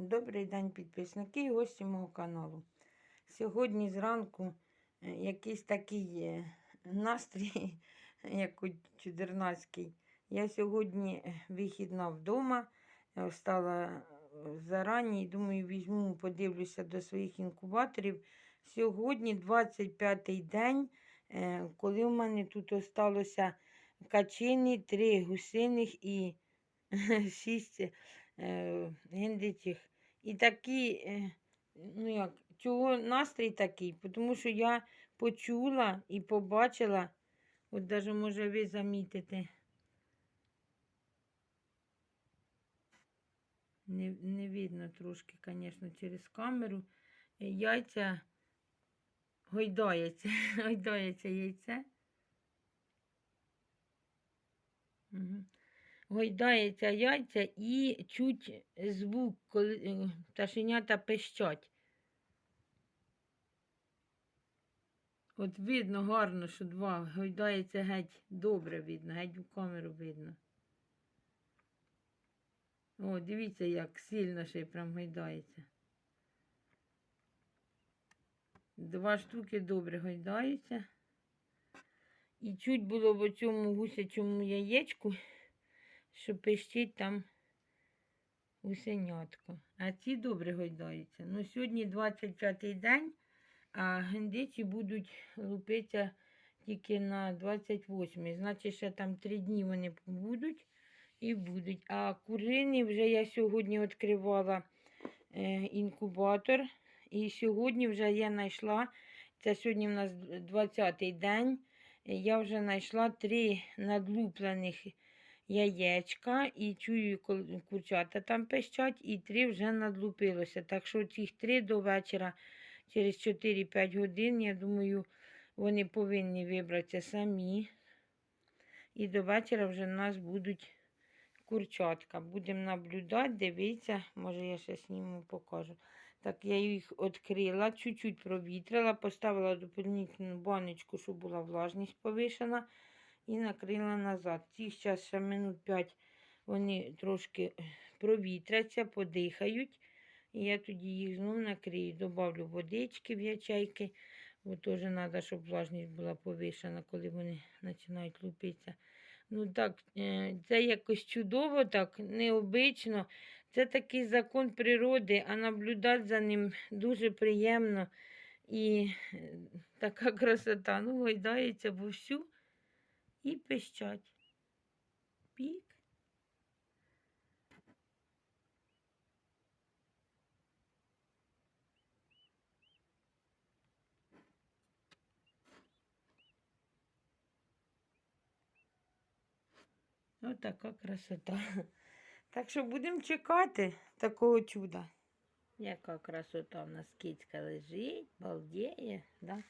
Добрий день, підписники і гості мого каналу. Сьогодні зранку е, якийсь такий настрій, як у чудернацький. Я сьогодні е, вихідна вдома, е, встала зарані і думаю, візьму, подивлюся до своїх інкубаторів. Сьогодні 25-й день, коли в мене тут осталося качини, три гусиних і шість гендичих. І такі, е, ну як, чого настрій такий? Тому що я почула і побачила, от навіть може ви замітите. Не, не видно трошки, звісно, через камеру. Е, Яйця гойдається, гойдається яйце. Угу гойдається яйця і чуть звук, коли е, пташенята пищать. От видно гарно, що два гойдається геть добре видно, геть в камеру видно. О, дивіться, як сильно ще прям гойдається. Два штуки добре гойдаються. І чуть було в цьому гусячому яєчку що пищить там гусенятко. А ці добре гойдаються. Ну, сьогодні 25-й день, а гендиці будуть лупитися тільки на 28-й. Значить, ще там 3 дні вони будуть і будуть. А курини вже я сьогодні відкривала е, інкубатор. І сьогодні вже я знайшла, це сьогодні в нас 20-й день, я вже знайшла три надлуплених яєчка і чую, курчата там пищать, і три вже надлупилося. Так що цих три до вечора, через 4-5 годин, я думаю, вони повинні вибратися самі. І до вечора вже в нас будуть курчатка. Будемо наблюдати, дивитися, може я ще зніму, покажу. Так, я їх відкрила, чуть-чуть провітрила, поставила доповнительну баночку, щоб була влажність повишена і накрила назад. Ці зараз ще минут 5 вони трошки провітряться, подихають. І я тоді їх знову накрию. Добавлю водички в ячейки, бо теж треба, щоб влажність була повишена, коли вони починають лупитися. Ну так, е, це якось чудово, так, необично. Це такий закон природи, а наблюдати за ним дуже приємно. І е, така красота. Ну, гойдається вовсю і пищать. Пік. Ось така красота. Так що будемо чекати такого чуда. Яка красота в нас кицька лежить, балдіє, да?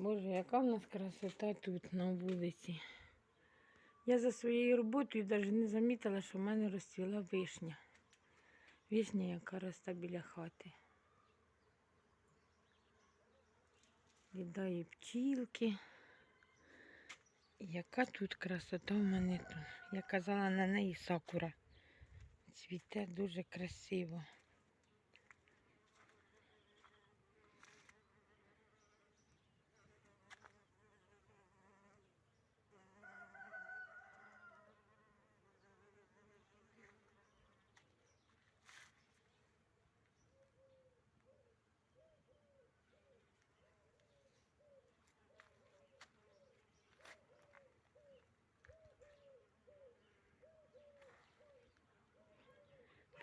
Боже, яка в нас красота тут на вулиці. Я за своєю роботою навіть не замітила, що в мене розцвіла вишня. Вишня, яка росте біля хати. Лідає пчілки. Яка тут красота в мене тут. Я казала на неї сакура. Цвіте дуже красиво.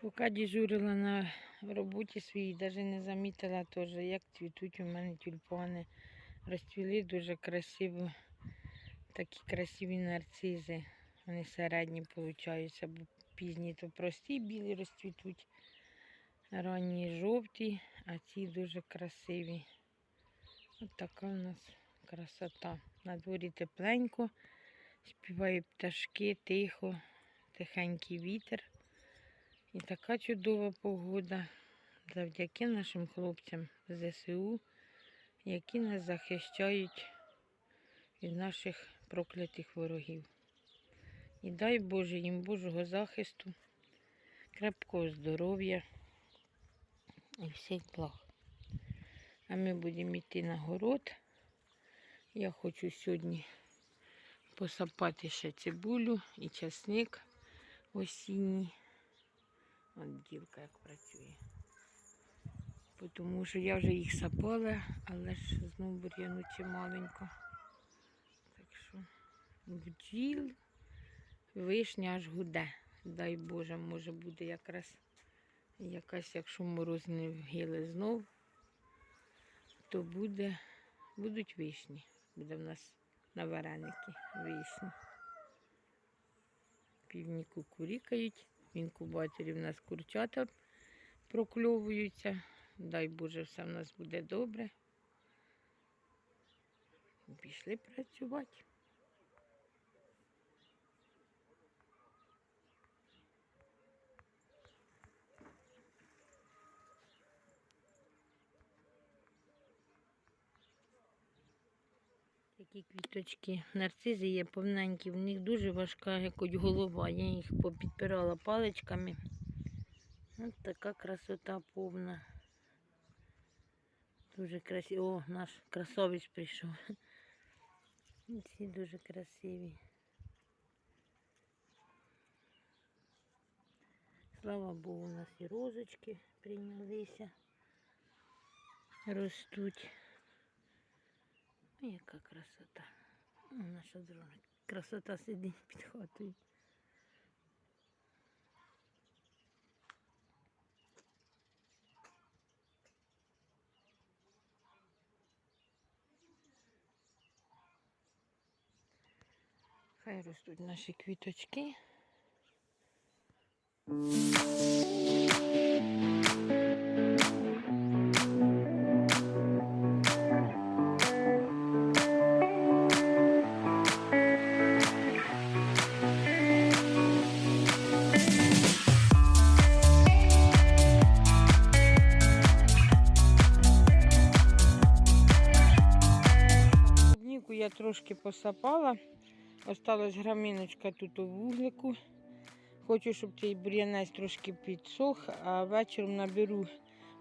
Поки дежурила на роботі своїй, навіть не замітила теж, як цвітуть у мене тюльпани. Розцвіли дуже красиво. Такі красиві нарцизи. Вони середні получаються, бо пізні то прості білі розцвітуть. Ранні жовті, а ці дуже красиві. Ось така у нас красота. На дворі тепленько, співають пташки, тихо, тихенький вітер. І така чудова погода завдяки нашим хлопцям з ЗСУ, які нас захищають від наших проклятих ворогів. І дай Боже їм Божого захисту, крепкого здоров'я, І всіх благ. А ми будемо йти на город. Я хочу сьогодні посапати ще цибулю і часник осінній. От дівка як працює. Тому що я вже їх сапала, але ж знову бур'яну чималенько. Так що бджіл, вишня аж гуде. Дай Боже, може буде якраз якась, якщо мороз не знов, то буде, будуть вишні. Буде в нас на вареники вишні. Півні кукурікають, інкубаторі в нас курчата прокльовуються. Дай Боже, все в нас буде добре. Пішли працювати. Такі квіточки. Нарцизи є повненькі, в них дуже важка якось голова. Я їх попідпирала паличками. Ось така красота повна. Дуже красиво. О, наш красавець прийшов. Всі дуже красиві. Слава Богу, у нас і розочки прийнялися. Ростуть. Яка красота. Наша дрона. Красота сидить під. Хай ростуть наші квіточки. Клубніку я трошки посапала. Осталась граміночка тут у вуглику. Хочу, щоб цей бур'янець трошки підсох, а вечором наберу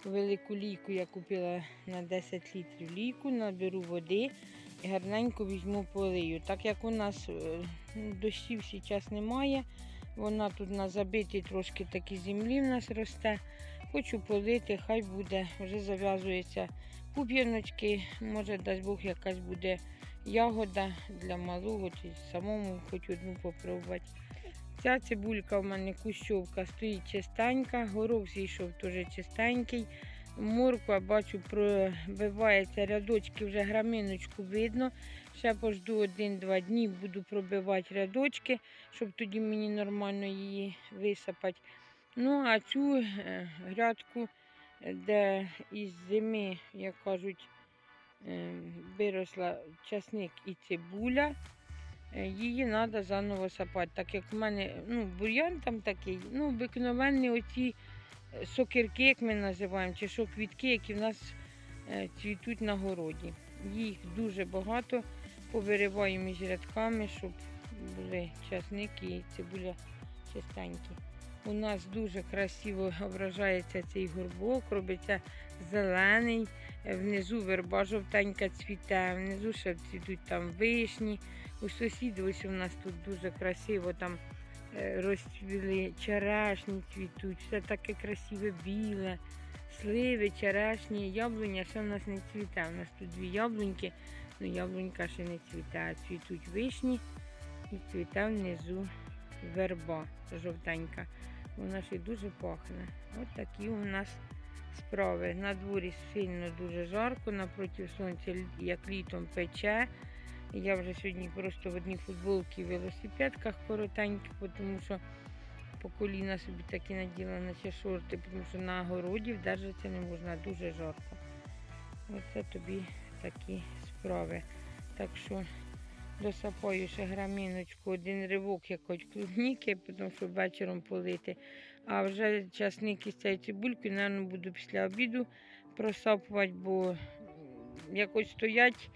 велику лійку. Я купила на 10 літрів лійку, наберу води і гарненько візьму полию. Так як у нас е, дощів зараз немає, вона тут на забитій трошки такі землі в нас росте. Хочу полити, хай буде, вже зав'язується пуп'яночки, може дасть Бог якась буде ягода для малого чи самому хоч одну попробувати. Ця цибулька в мене кущовка стоїть чистенька, горох зійшов теж чистенький. Морква, бачу, пробивається рядочки, вже граминочку видно. Ще пожду один-два дні, буду пробивати рядочки, щоб тоді мені нормально її висипати. Ну, а цю е, грядку, де із зими, як кажуть, виросла часник і цибуля, е, її треба заново сапати. Так як в мене ну, бур'ян там такий, ну, обикновенні оці е, сокирки, як ми називаємо, чи що квітки, які в нас е, цвітуть на городі. Їх дуже багато повириваю між рядками, щоб були часник і цибуля чистенькі. У нас дуже красиво ображається цей горбок, робиться зелений, е, внизу верба жовтенька цвіте, внизу ще цвітуть там вишні. У сусідів ось у нас тут дуже красиво там е, розцвіли черешні цвітуть, все таке красиве біле, сливи, черешні, яблуня ще в нас не цвіте. У нас тут дві яблуньки, але яблунька ще не цвіте, цвітуть вишні і цвіте внизу верба жовтенька. Вона ще дуже пахне. Ось такі у нас справи. На дворі сильно дуже жарко, напроти сонця, як літом пече. Я вже сьогодні просто в одній футболці і велосипедках коротеньких, тому що по коліна собі такі наділа наче шорти, тому що на городі вдержатися не можна, дуже жарко. Оце тобі такі справи. Так що досапаю ще граміночку, один ривок якось клубніки, тому що вечором полити. А вже часник із цією цибулькою, мабуть, буду після обіду просапувати, бо якось стоять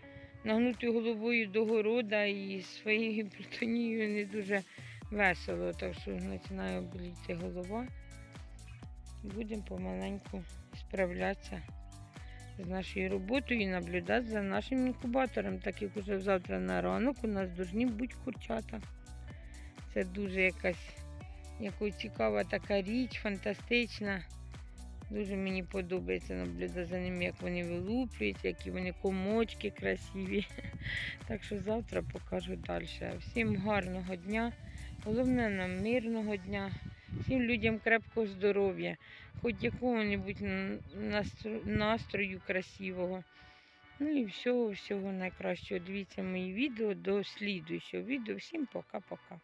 нагнутою головою до города і своєю плутонією не дуже весело. Так що починає боліти голова. Будемо помаленьку справлятися з нашою роботою і наблюдати за нашим інкубатором, так як уже завтра на ранок у нас повинні бути курчата. Це дуже якась цікава така річ, фантастична. Дуже мені подобається наблюдати за ними, як вони вилуплюють, які вони комочки красиві. Так що завтра покажу далі. Всім гарного дня, головне нам мирного дня, всім людям крепкого здоров'я, хоч якого-небудь настрою, красивого. Ну і всього, всього найкращого. Дивіться мої відео до слідуючого відео. Всім пока-пока.